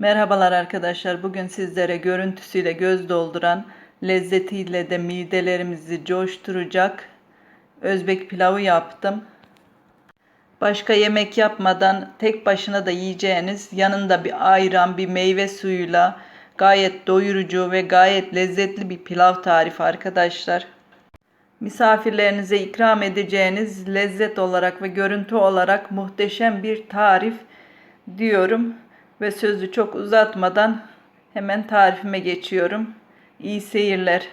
Merhabalar arkadaşlar. Bugün sizlere görüntüsüyle göz dolduran, lezzetiyle de midelerimizi coşturacak Özbek pilavı yaptım. Başka yemek yapmadan tek başına da yiyeceğiniz yanında bir ayran, bir meyve suyuyla gayet doyurucu ve gayet lezzetli bir pilav tarifi arkadaşlar. Misafirlerinize ikram edeceğiniz lezzet olarak ve görüntü olarak muhteşem bir tarif diyorum ve sözü çok uzatmadan hemen tarifime geçiyorum. İyi seyirler.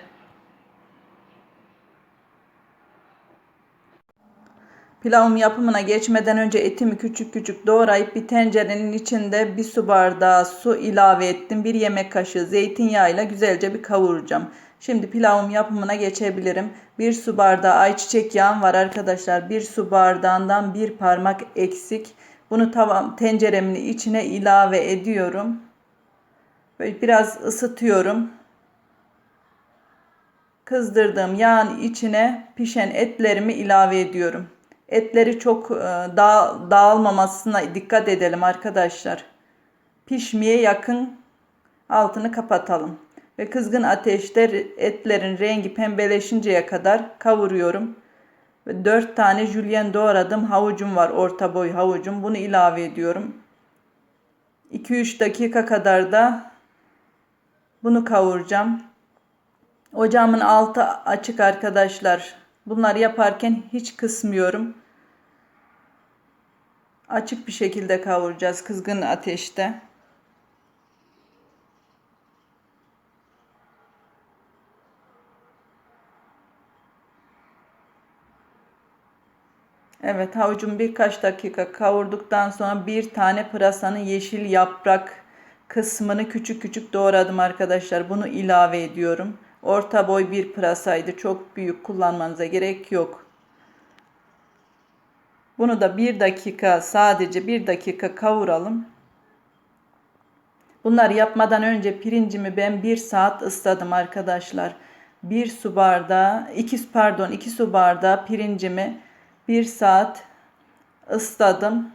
Pilavım yapımına geçmeden önce etimi küçük küçük doğrayıp bir tencerenin içinde bir su bardağı su ilave ettim. Bir yemek kaşığı zeytinyağıyla güzelce bir kavuracağım. Şimdi pilavım yapımına geçebilirim. Bir su bardağı ayçiçek yağım var arkadaşlar. Bir su bardağından bir parmak eksik. Bunu tavam tenceremin içine ilave ediyorum. Böyle biraz ısıtıyorum. Kızdırdığım yağın içine pişen etlerimi ilave ediyorum. Etleri çok dağ, dağılmamasına dikkat edelim arkadaşlar. Pişmeye yakın altını kapatalım. Ve kızgın ateşte etlerin rengi pembeleşinceye kadar kavuruyorum. Ve 4 tane jülyen doğradım havucum var orta boy havucum. Bunu ilave ediyorum. 2-3 dakika kadar da bunu kavuracağım. Ocağımın altı açık arkadaşlar. Bunları yaparken hiç kısmıyorum. Açık bir şekilde kavuracağız kızgın ateşte. Evet havucum birkaç dakika kavurduktan sonra bir tane pırasanın yeşil yaprak kısmını küçük küçük doğradım arkadaşlar. Bunu ilave ediyorum. Orta boy bir pırasaydı. Çok büyük kullanmanıza gerek yok. Bunu da bir dakika sadece bir dakika kavuralım. Bunları yapmadan önce pirincimi ben bir saat ısladım arkadaşlar. Bir su bardağı, iki pardon iki su bardağı pirincimi bir saat ısladım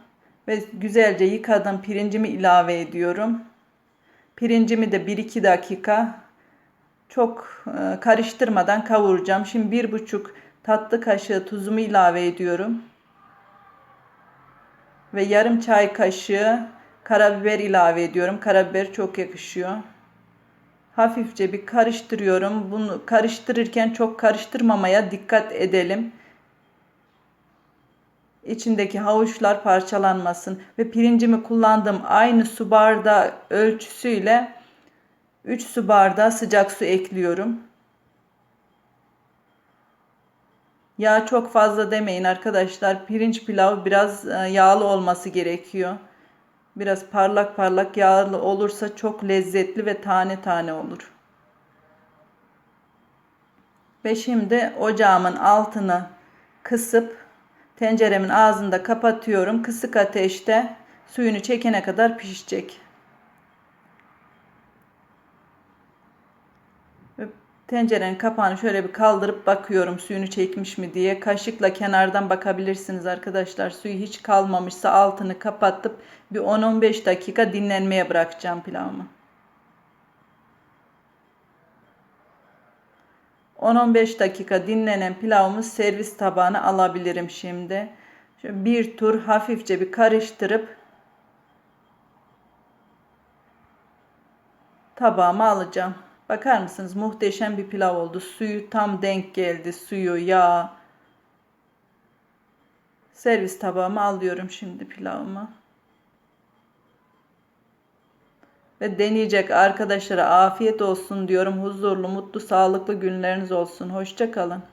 ve güzelce yıkadım. Pirincimi ilave ediyorum. Pirincimi de 1-2 dakika çok e, karıştırmadan kavuracağım. Şimdi bir buçuk tatlı kaşığı tuzumu ilave ediyorum. Ve yarım çay kaşığı karabiber ilave ediyorum. Karabiber çok yakışıyor. Hafifçe bir karıştırıyorum. Bunu karıştırırken çok karıştırmamaya dikkat edelim. İçindeki havuçlar parçalanmasın ve pirincimi kullandığım aynı su bardağı ölçüsüyle 3 su bardağı sıcak su ekliyorum. Yağ çok fazla demeyin arkadaşlar. Pirinç pilavı biraz e, yağlı olması gerekiyor. Biraz parlak parlak yağlı olursa çok lezzetli ve tane tane olur. Ve şimdi ocağımın altını kısıp tenceremin ağzını da kapatıyorum. Kısık ateşte suyunu çekene kadar pişecek. Tencerenin kapağını şöyle bir kaldırıp bakıyorum suyunu çekmiş mi diye. Kaşıkla kenardan bakabilirsiniz arkadaşlar. Suyu hiç kalmamışsa altını kapatıp bir 10-15 dakika dinlenmeye bırakacağım pilavımı. 10-15 dakika dinlenen pilavımı servis tabağına alabilirim şimdi. Şöyle bir tur hafifçe bir karıştırıp tabağıma alacağım. Bakar mısınız? Muhteşem bir pilav oldu. Suyu tam denk geldi. Suyu, yağ. Servis tabağıma alıyorum şimdi pilavımı. Ve deneyecek arkadaşlara afiyet olsun diyorum. Huzurlu, mutlu, sağlıklı günleriniz olsun. Hoşça kalın.